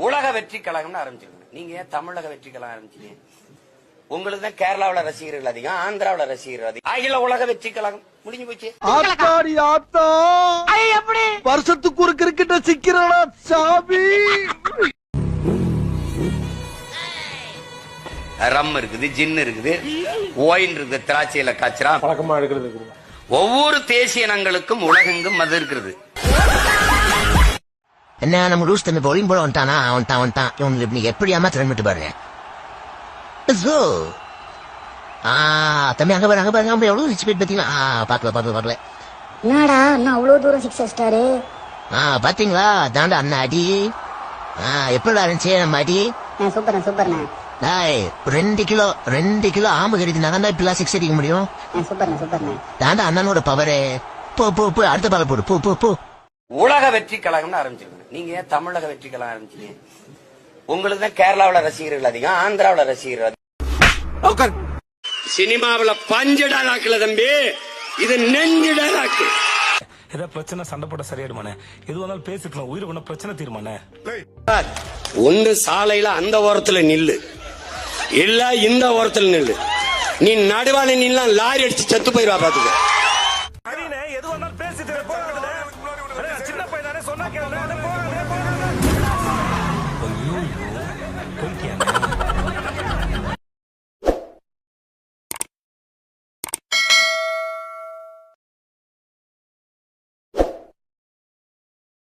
உலக வெற்றி கழகம்னு ஆரம்பிச்சிருங்க நீங்க தமிழக வெற்றி கழகம் ஆரம்பிச்சீங்க? உங்களுக்கு தான் கேரளாவில ரசிகர்கள் அதிகம் ஆந்திராவில ரசிகர்கள் அதிகம். அகில உலக வெற்றி கழகம் முடிஞ்சு போச்சு. ஆத்தாடி ஆத்தா. வருஷத்துக்கு ஒரு கிரிக்கெட்ட சிக்கிறா சாமி ரம் இருக்குது ஜின் இருக்குது ஒயின் இருக்குது திராட்சையில காய்ச்சறா பழக்கமா எடுக்கிறது ஒவ்வொரு தேசிய இனங்களுக்கும் உலகெங்கும் மது இருக்கிறது. என்ன நம்ம ரூஸ் தம்பி bowling போல வந்துட்டானா? அவன்தான் அவன்தான் இவனுக்கு இப்படி எப்படி ஏமாத்துறேன்னு பாருங்க. ஆ தம்பி அங்க பாரு அங்க பாருங்க அங்க எவ்வளவு ஸ்பீட் பாத்தீங்களா? ஆ பாக்கல பாக்கல பாக்கல என்னடா அண்ணா அவ்வளவு தூரம் சிக்ஸ் அடிச்சிட்டாரு ஆ பாத்தீங்களா? தாண்டா அண்ணா அடி. ஆ எப்படிடா இருந்துச்சு நம்ம அடி? சூப்பர்ண்ணா சூப்பர்ண்ணா டாய் ரெண்டு கிலோ ரெண்டு கிலோ ஆம்பு கடிது நான் தான் இப்படிலாம் சிக்ஸ் அடிக்க முடியும்? சூப்பர்ண்ணா தாண்டா அண்ணனோட பவரே போ போ போ அடுத்த பால் போடு. போ போ போ. உலக வெற்றி கழகம்னு ஆரம்பிச்சிருக்கீங்க நீங்க ஏன் தமிழக வெற்றி கழகம் ஆரம்பிச்சீங்க உங்களுக்கு தான் கேரளாவுல ரசிகர்கள் அதிகம் ஆந்திராவுல ரசிகர்கள் அதிகம். சினிமாவுல பஞ்சு டாலாக்குல தம்பி. இது நெஞ்சு டாலாக்கு ஏதாவது பிரச்சனை? சண்டை போட சரியாயிடுமாண்ணே? எது வந்தாலும் பேசிக்கலாம். உயிர் கொண்ட பிரச்சனை தீருமாண்ணே? ஒன்று சாலையில அந்த ஓரத்துல நில்லு. எல்லா இந்த ஓரத்தில் நில்லு. நீ நடுவான நீலாம் லாரி அடிச்சு செத்து போயிருவா பாத்துக்க. சின்ன பையனானே சொன்னா கேளுங்க